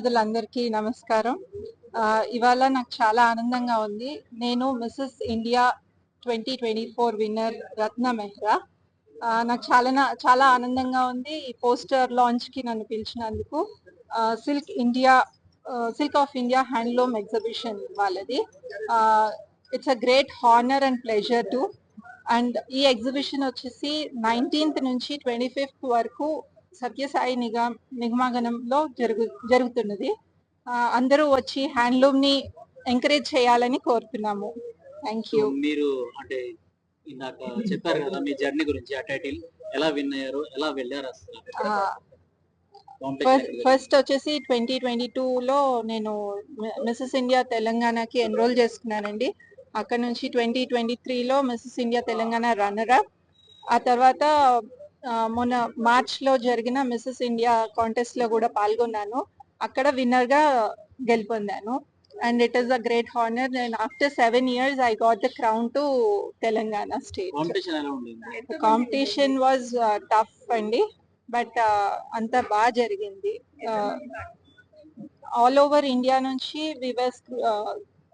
అందరికీ నమస్కారం. ఇవాళ నాకు చాలా ఆనందంగా ఉంది. నేను Mrs India twenty twenty four winner Ratna Mehra. నాకు చాలా చాలా ఆనందంగా ఉంది ఈ పోస్టర్ లాంచ్కి నన్ను పిలిచినందుకు. Silk India silk of India handloom exhibition వాళ్ళది. It's a great honour and pleasure to and ఈ ఎగ్జిబిషన్ వచ్చేసి నైన్టీన్త్ నుంచి ట్వంటీ ఫిఫ్త్ వరకు సత్యసాయి నిగా నిగమాగనంలో జరుగు జరుగుతున్నది. అందరూ వచ్చి హ్యాండ్లూమ్ని ఎంకరేజ్ చేయాలని కోరుతున్నాము. Thank you. మీరు అంటే ఇందాక చెప్పారు కదా మీ జర్నీ గురించి ఆ టైటిల్ ఎలా విన్ అయ్యారు ఎలా వెళ్ళారు అసలు? ఫస్ట్ వచ్చేసి ట్వంటీ ట్వంటీ లో నేను మిస్సెస్ ఇండియా తెలంగాణకి ఎన్రోల్ చేసుకున్నానండి. అక్కడ నుంచి ట్వంటీ ట్వంటీ త్రీలో Mrs India Telangana runner up. ఆ తర్వాత మొన్న మార్చ్లో జరిగిన మిస్సెస్ ఇండియా కాంటెస్ట్లో కూడా పాల్గొన్నాను. అక్కడ విన్నర్గా గెలుపొందాను. And it is a great honour. And after seven years I got the crown to Telangana state. Competition was tough అండి. బట్ అంత బాగా జరిగింది. ఆల్ ఓవర్ ఇండియా నుంచి వివర్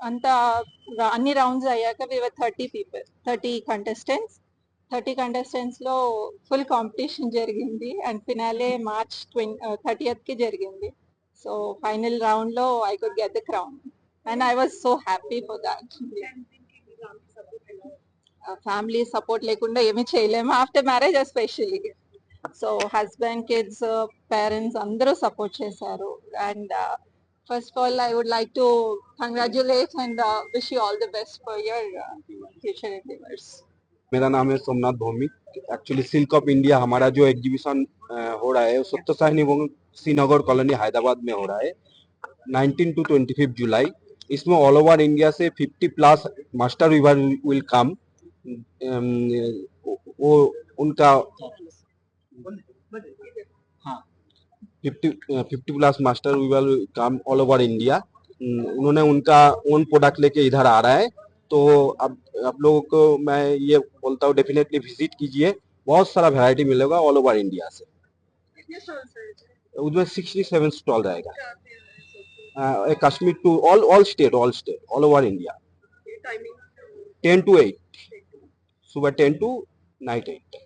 అంత అన్ని రౌండ్స్ అయ్యాక we were thirty people thirty contestants thirty కంటెస్టెంట్స్లో full competition జరిగింది. అండ్ ఫినాలే మార్చ్ ట్వంటీ థర్టీయత్కి జరిగింది. సో ఫైనల్ రౌండ్లో I could get the crown. And I was so happy for that. Family support లేకుండా ఏమీ చేయలేము. After marriage especially. So husband kids parents అందరూ support చేశారు. And first of all I would like to congratulate and wish you all the best for your future endeavours. मेरा नाम है Somnath Bhowmik. Actually silk of India हमारा जो exhibition हो रहा है सत्य निगम श्रीनगर कॉलोनी हैदराबाद में हो रहा है। 19 टू 25 जुलाई। इसमें ऑल ओवर इंडिया से 50 plus master weaver will come वो, उनका हाँ 50 fifty plus master weaver come all over India उन्होंने उनका ओन प्रोडक्ट लेके इधर आ रहा है। तो अब आप लोगों को मैं ये बोलता हूँ डेफिनेटली विज़िट कीजिए। बहुत सारा वैरायटी मिलेगा ऑल ओवर इंडिया से। उसमें सिक्सटी सेवन स्टॉल रहेगा Kashmir to all all state all state all over India ten to eight सुबह टेन टू नाइट एट